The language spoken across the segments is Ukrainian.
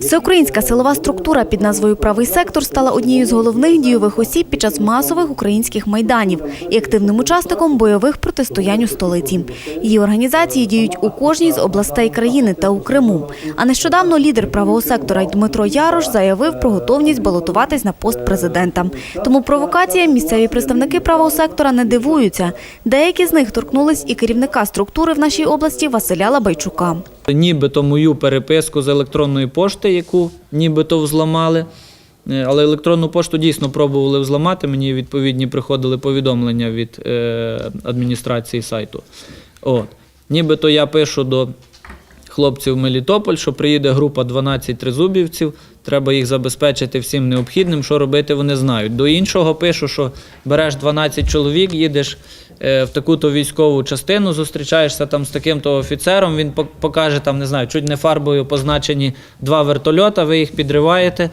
Всеукраїнська силова структура під назвою Правий сектор стала однією з головних дійових осіб під час масових українських майданів і активним учасником бойових протистоянь у столиці. Її організації діють у кожній з областей країни та у Криму. А нещодавно лідер правого сектора Дмитро Ярош заявив про готовність балотуватись на пост президента. Тому провокаціям місцеві представники правого сектора не дивуються. Деякі з них торкнулись і керівника структури в нашій області Василя Лабайчука. Нібито мою переписку з електронної пошти, яку нібито взламали. Е, Але електронну пошту дійсно пробували взламати. Мені відповідні приходили повідомлення від е, адміністрації сайту. От. Нібито я пишу до хлопців в Мелітополь, що приїде група 12 тризубівців, треба їх забезпечити всім необхідним. Що робити, вони знають. До іншого пишу, що береш 12 чоловік, їдеш в таку-то військову частину, зустрічаєшся там з таким-то офіцером, він пок- покаже там, не знаю, чуть не фарбою позначені два вертольота, ви їх підриваєте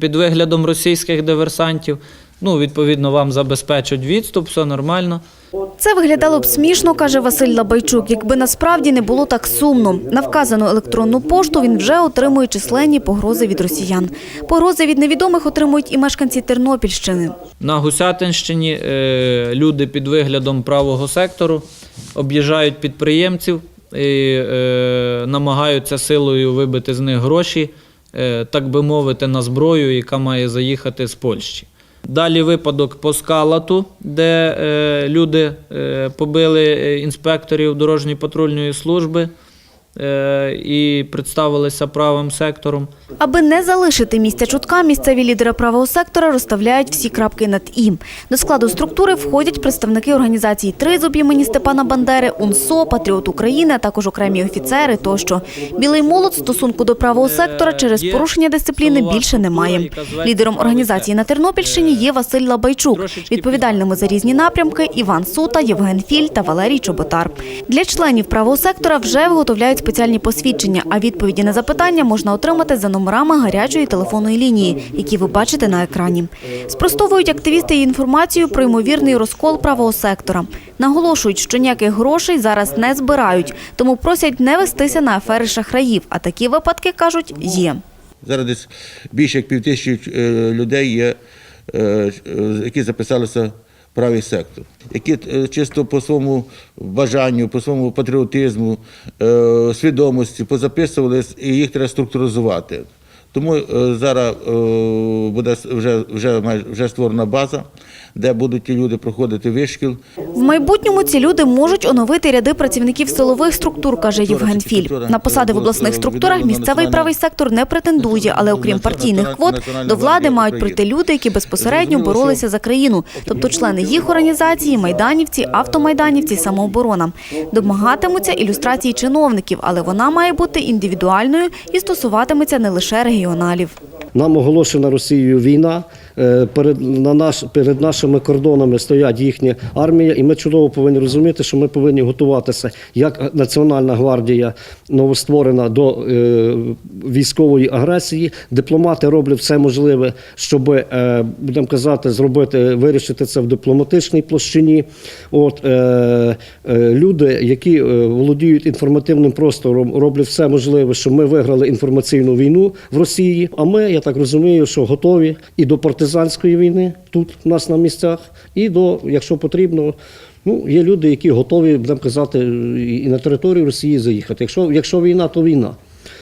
під виглядом російських диверсантів. Ну, відповідно, вам забезпечать відступ, все нормально. Це виглядало б смішно, каже Василь Лабайчук, якби насправді не було так сумно. На вказану електронну пошту він вже отримує численні погрози від росіян. Погрози від невідомих отримують і мешканці Тернопільщини. На Гусятинщині е, люди під виглядом правого сектору об'їжджають підприємців і е, намагаються силою вибити з них гроші, е, так би мовити, на зброю, яка має заїхати з Польщі. Далі випадок по скалату, де е, люди е, побили е, інспекторів дорожньої патрульної служби і представилися правим сектором. Аби не залишити місця чутка, місцеві лідери правого сектора розставляють всі крапки над «і». До складу структури входять представники організацій «Тризуб» імені Степана Бандери, УНСО, Патріот України, а також окремі офіцери тощо. Білий молот стосунку до правого сектора через порушення дисципліни більше не має. Лідером організації на Тернопільщині є Василь Лабайчук. Відповідальними за різні напрямки Іван Сута, Євген Філь та Валерій Чоботар. Для членів правого сектора вже виготовляють спеціальні посвідчення, а відповіді на запитання можна отримати за номерами гарячої телефонної лінії, які ви бачите на екрані. Спростовують активісти інформацію про ймовірний розкол правого сектора. Наголошують, що ніяких грошей зараз не збирають, тому просять не вестися на афери шахраїв. А такі випадки кажуть є. Зараз десь більше як півтисячі е, людей є, е, е, які записалися правий сектор, які е, чисто по своєму бажанню, по своєму патріотизму, е, свідомості позаписувались, і їх треба структуризувати. Тому е, зараз е, буде вже, вже, вже створена база, де будуть ті люди проходити вишкіл. В майбутньому ці люди можуть оновити ряди працівників силових структур, каже Євген Філь. На посади в обласних структурах місцевий правий сектор не претендує, але окрім партійних квот, до влади мають прийти люди, які безпосередньо боролися за країну, тобто члени їх організації, майданівці, автомайданівці, самооборона. Домагатимуться ілюстрації чиновників, але вона має бути індивідуальною і стосуватиметься не лише регіоналів. Нам оголошена Росією війна. Е, Перед, на наш, перед нашими кордонами стоять їхня армія, і ми чудово повинні розуміти, що ми повинні готуватися як Національна гвардія новостворена до е, військової агресії. Дипломати роблять все можливе, щоб, е, будемо казати, зробити, вирішити це в дипломатичній площині. От, е, е, люди, які е, володіють інформативним простором, роблять все можливе, щоб ми виграли інформаційну війну в Росії. А ми, я так розумію, що готові і до партизанської війни тут у нас на місцях, і до, якщо потрібно. Ну, є люди, які готові, будемо казати, і на територію Росії заїхати. Якщо, якщо війна, то війна.